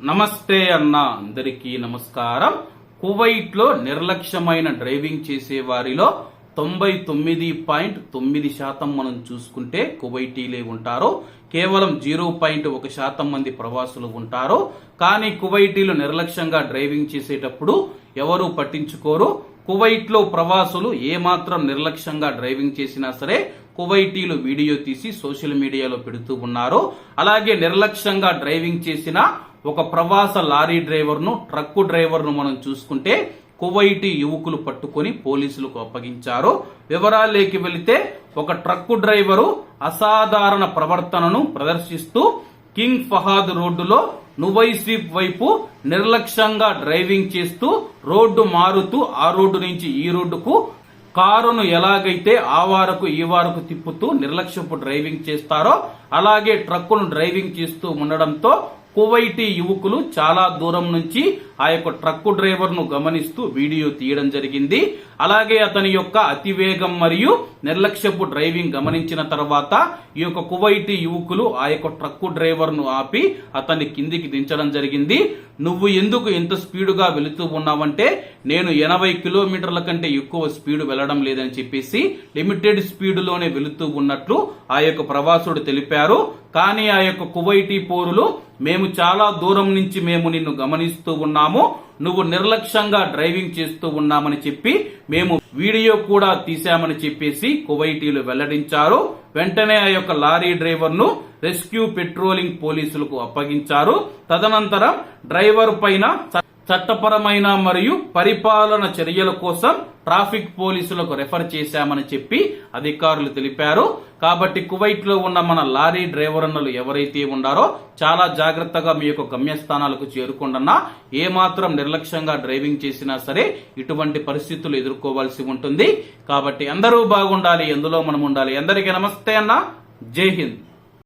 నమస్తే అన్న అందరికీ నమస్కారం. కువైట్లో నిర్లక్ష్యమైన డ్రైవింగ్ చేసే వారిలో తొంభై తొమ్మిది పాయింట్ తొమ్మిది శాతం మనం చూసుకుంటే కువైటీలే ఉంటారు. కేవలం జీరో పాయింట్ ఒక శాతం మంది ప్రవాసులు ఉంటారు. కానీ కువైటీలు నిర్లక్ష్యంగా డ్రైవింగ్ చేసేటప్పుడు ఎవరూ పట్టించుకోరు. కువైట్లో ప్రవాసులు ఏమాత్రం నిర్లక్ష్యంగా డ్రైవింగ్ చేసినా సరే కువైటీలు వీడియో తీసి సోషల్ మీడియాలో పెడుతూ ఉన్నారు. అలాగే నిర్లక్ష్యంగా డ్రైవింగ్ చేసిన ఒక ప్రవాస లారీ డ్రైవర్ను ట్రక్కు డ్రైవర్ను మనం చూసుకుంటే కువైటి యువకులు పట్టుకొని పోలీసులకు అప్పగించారు. వివరాలేకి వెళితే ఒక ట్రక్కు డ్రైవరు అసాధారణ ప్రవర్తనను ప్రదర్శిస్తూ కింగ్ ఫహాద్ రోడ్డులో నువై స్వీప్ వైపు నిర్లక్ష్యంగా డ్రైవింగ్ చేస్తూ రోడ్డు మారుతూ ఆ రోడ్డు నుంచి ఈ రోడ్డుకు కారును ఎలాగైతే ఆ వారకు ఈ వారకు తిప్పుతూ నిర్లక్ష్యపు డ్రైవింగ్ చేస్తారో అలాగే ట్రక్కును డ్రైవింగ్ చేస్తూ ఉండడంతో కువైటీ యువకులు చాలా దూరం నుంచి ఆ యొక్క ట్రక్కు డ్రైవర్ను గమనిస్తూ వీడియో తీయడం జరిగింది. అలాగే అతని యొక్క అతివేగం మరియు నిర్లక్ష్యపు డ్రైవింగ్ గమనించిన తర్వాత ఈ యొక్క కువైటీ యువకులు ఆ యొక్క ట్రక్కు డ్రైవర్ను ఆపి అతన్ని కిందికి దించడం జరిగింది. నువ్వు ఎందుకు ఇంత స్పీడుగా వెళుతూ ఉన్నావంటే నేను ఎనభై కిలోమీటర్ల కంటే ఎక్కువ స్పీడ్ వెళ్ళడం లేదని చెప్పేసి లిమిటెడ్ స్పీడ్లోనే వెళుతూ ఉన్నట్లు ఆ యొక్క ప్రవాసుడు తెలిపారు. కానీ ఆ యొక్క కువైటీ పోరులు మేము చాలా దూరం నుంచి మేము నిన్ను గమనిస్తూ ఉన్నాము. నువ్వు నిర్లక్ష్యంగా డ్రైవింగ్ చేస్తూ ఉన్నామని చెప్పి మేము వీడియో కూడా తీశామని చెప్పేసి కువైటీలు వెల్లడించారు. వెంటనే ఆ యొక్క లారీ డ్రైవర్ను రెస్క్యూ పెట్రోలింగ్ పోలీసులకు అప్పగించారు. తదనంతరం డ్రైవర్ పైన చట్టపరమైన మరియు పరిపాలన చర్యల కోసం ట్రాఫిక్ పోలీసులకు రెఫర్ చేశామని చెప్పి అధికారులు తెలిపారు. కాబట్టి కువైట్లో ఉన్న మన లారీ డ్రైవర్లు ఎవరైతే ఉన్నారో చాలా జాగ్రత్తగా మీ యొక్క గమ్యస్థానాలకు చేరుకుండా ఏమాత్రం నిర్లక్ష్యంగా డ్రైవింగ్ చేసినా సరే ఇటువంటి పరిస్థితులు ఎదుర్కోవాల్సి ఉంటుంది. కాబట్టి అందరూ బాగుండాలి ఎందులో మనం ఉండాలి. అందరికీ నమస్తే అన్న. జై హింద్.